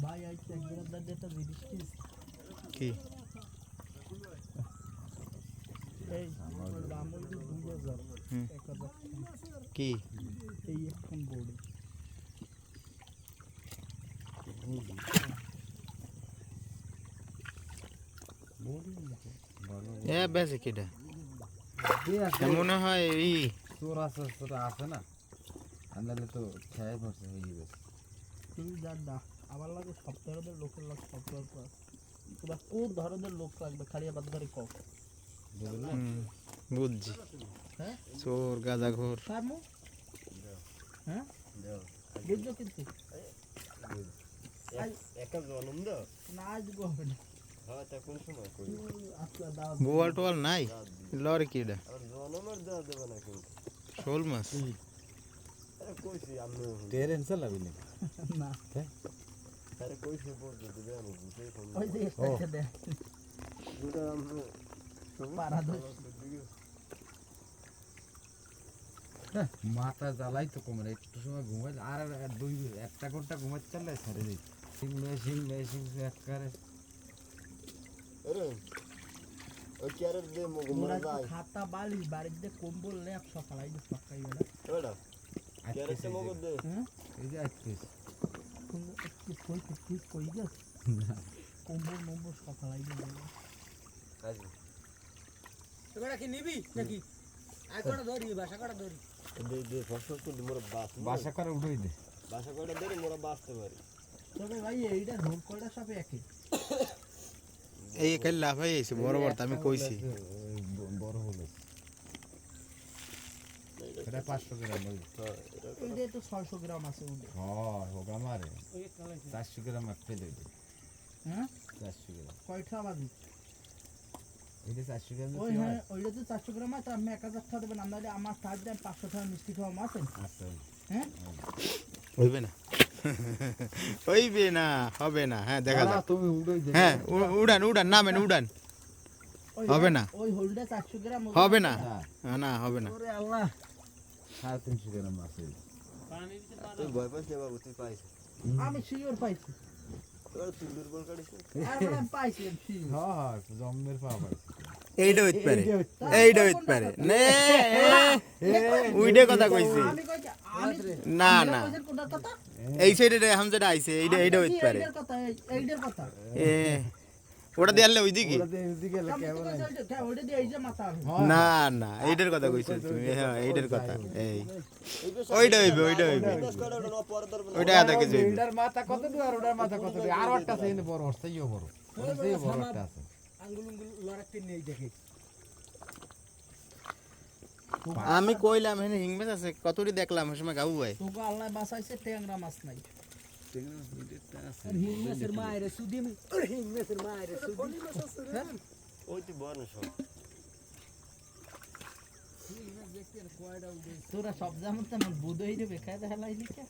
ভাই আজ এক বেড়াদার যেটা জিনিস কি এই এই এখন বোর্ডে এ মনে হয় ই চোর আছে চোর আছে না? আন্দালে তো খেয়ে পড়ছে হয়ে তুই যার দা আমার লাগে সব ধরনের লোকের লাগে সব ধরনের তোরা কোন ধরনের লোক লাগবে খালি আবার ধরে হুম, বুঝছি। হ্যাঁ? চোর গাঁজা ঘোর। কামু হ্যাঁ? বুঝছ কিন্তু? একটা জনম দাও। না হবে না। হ্যাঁ বোয়াল টোয়াল নাই? লরি কিটা আর জনমের দেওয়া দেবে না কিন্তু। শোল মাছ। না একটা মাথা জ্বালাই তো কমে একটু সময় ঘুমাই আর দুই একটা ঘণ্টা ঘুমাই চলে ছেড়ে দিই সিং মেশিং মেশিং একবারে কম্বল সকালাই দিস সকাই বেলা ওটা এই যে কম্বল নম্বর এবারে কি নিবি? নাকি? আই কটা ধরি বাসা কটা ধরি দে দে ফসল তো মোর বাস বাসা করে উঠেই দে। বাসা কয়টা ধরে মোরা বাঁচতে পারি। তবে ভাই এইটা রোল কয়টা সব একই এই কাল লাভ হয়ে গেছে বড় বড় আমি কইছি ওই ব- বড় হলো এটা পাঁচশো গ্রাম ওই। তো ছয়শো গ্রাম আছে হ্যাঁ হোক আমারে চারশো গ্রাম একটা দেবে হ্যাঁ? চারশো গ্রাম। কয়টা বাজি এটা চারশো গ্রাম ওই হ্যাঁ ওইটা তো চারশো গ্রাম আছে আমি এক হাজার টাকা দেবেন আমরা আমার সাত দেন পাঁচশো টাকা মিষ্টি খাওয়া মাছেন আচ্ছা হ্যাঁ? হইবে না। হইবে না হবে না। হ্যাঁ দেখা যাক। তুমি হ্যাঁ উড়ান উড়ান নামেন উড়ান। ওই হবে না। ওই হোলডে চারশো গ্রাম হবে না। আছে। হ্যাঁ, হ্যাঁ, না হবে না। ওরে আল্লাহ। সাড়ে তিনশো গ্রাম আছে তুই ভয় পাইছ না বাবু তুই পাইছ আমি শিওর পাইছি। হ্যাঁ হ্যাঁ এইটা হইতে পারে এইটা হইতে পারে উইডে কথা কইছি। না না। এই সাইডে হাম যেটা আইছে এইটা এইটা হইতে পারে। এইটার কথা। এ ওটা দিয়ে ওইদিকে? হ্যাঁ, যে মাথা না না এইটার কথা কইছো তুমি। হ্যাঁ এইটার কথা। এই। ওইটা হইবে ওইটা হইবে। ওইটা আধা কেজি মাথা কত দূর আর ওটার মাথা কত দূর? আর এনে বড় ইয়ে বড় বড়। আছে আঙ্গুল লড়াতে নেই দেখে আমি কইলাম এখানে হিংমেজ আছে কতটি দেখলাম? ওই সময় গাবু ভাই। তোকে আল্লাহ বাঁচাইছে ট্যাংরা মাছ নাই। আর হিং মাছের মায়ের সুদি হিং মাছের মায়ের সুদি ওই তো না সব তোরা সব যেমন তেমন বুধ যাবে খাই দেখা লাইলি কে